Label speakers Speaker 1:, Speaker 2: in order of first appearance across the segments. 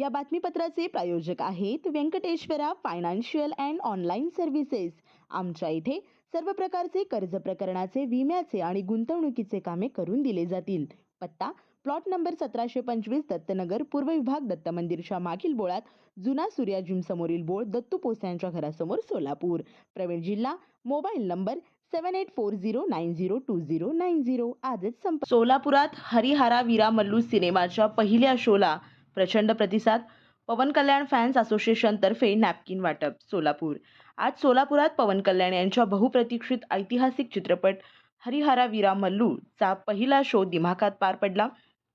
Speaker 1: या बातमीपत्राचे प्रायोजक आहेत Venkateshwara financial and online services आमच्या इथे सर्व प्रकारचे कर्ज प्रकरणाचे विम्याचे आणि गुंतवणुकीचे कामे करून दिले जातील. पत्ता प्लॉट नंबर सतराशे पंचवीस दत्तनगर पूर्व विभाग दत्त मंदिरच्या मागील बोळात जुना सूर्या जिम समोरील बोळ दत्तू पोस यांच्या घरासमोर सोलापूर. प्रवीण जिल्हा mobile number seven eight four zero nine zero two zero nine zero. आजच संप सोलापुरात हरिहारा वीरा मल्लू सिनेमाच्या पहिल्या शोला प्रचंड प्रतिसाद. पवन कल्याण फॅन्स असोसिएशनतर्फे नॅपकिन वाटप सोलापूर. आज सोलापुरात पवन कल्याण यांच्या बहुप्रतीक्षित ऐतिहासिक चित्रपट हरिहरा वीरा मल्लू चा पहिला शो दिमाखात पार पडला.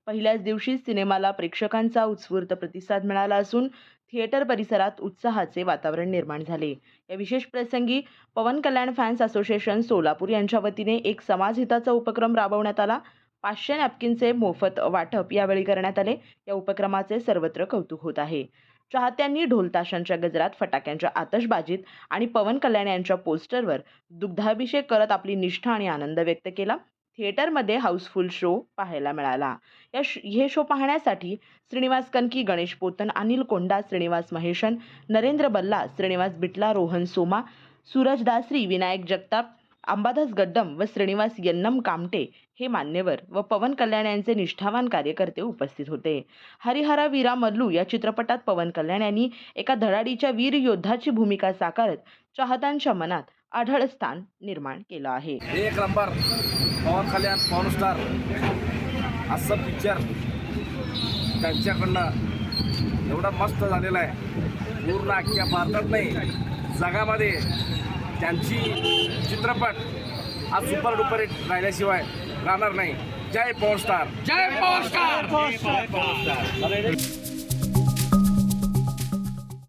Speaker 1: पहिल्याच दिवशी सिनेमाला प्रेक्षकांचा उत्स्फूर्त प्रतिसाद मिळाला असून थिएटर परिसरात उत्साहाचे वातावरण निर्माण झाले. या विशेष प्रसंगी पवन कल्याण फॅन्स असोसिएशन सोलापूर यांच्या वतीने एक समाजहिताचा उपक्रम राबवण्यात आला. पाचशे नॅपकिनचे मोफत वाटप यावेळी करण्यात आले. या उपक्रमाचे सर्वत्र कौतुक होत आहे. चाहत्यांनी ढोलताशांच्या गजरात फटाक्यांच्या आतषबाजीत आणि पवन कल्याण यांच्या पोस्टरवर दुग्धाभिषेक करत आपली निष्ठा आणि आनंद व्यक्त केला. थिएटरमध्ये हाऊसफुल शो पाहायला मिळाला. या हे शो पाहण्यासाठी श्रीनिवास कनकी गणेश पोतन अनिल कोंडा श्रीनिवास महेशन नरेंद्र बल्ला श्रीनिवास बिटला रोहन सोमा सूरज दासरी विनायक जगताप अंबादास गड्डम व श्रीनिवास यन्नम कामटे हे मान्यवर व पवन कल्याण यांचे निष्ठावान कार्यकर्ते उपस्थित होते. हरिहरा वीरा मल्लू या चित्रपटात पवन कल्याण यांनी एका धडाडीच्या वीर योद्धाची भूमिका साकारत चाहत्यांच्या मनात आढळ स्थान निर्माण केलं आहे.
Speaker 2: एक नंबर. पवन कल्याण पवन स्टार असं पिक्चर त्यांच्याकडनं एवढं मस्त झालेलं आहे. पूर्ण अख्ख्या भारतात नाही जगामध्ये त्यांची चित्रपट आज सुपर डुपर हिट राहिल्याशिवाय राहणार नाही. जय पवन स्टार.
Speaker 3: जय पॉवर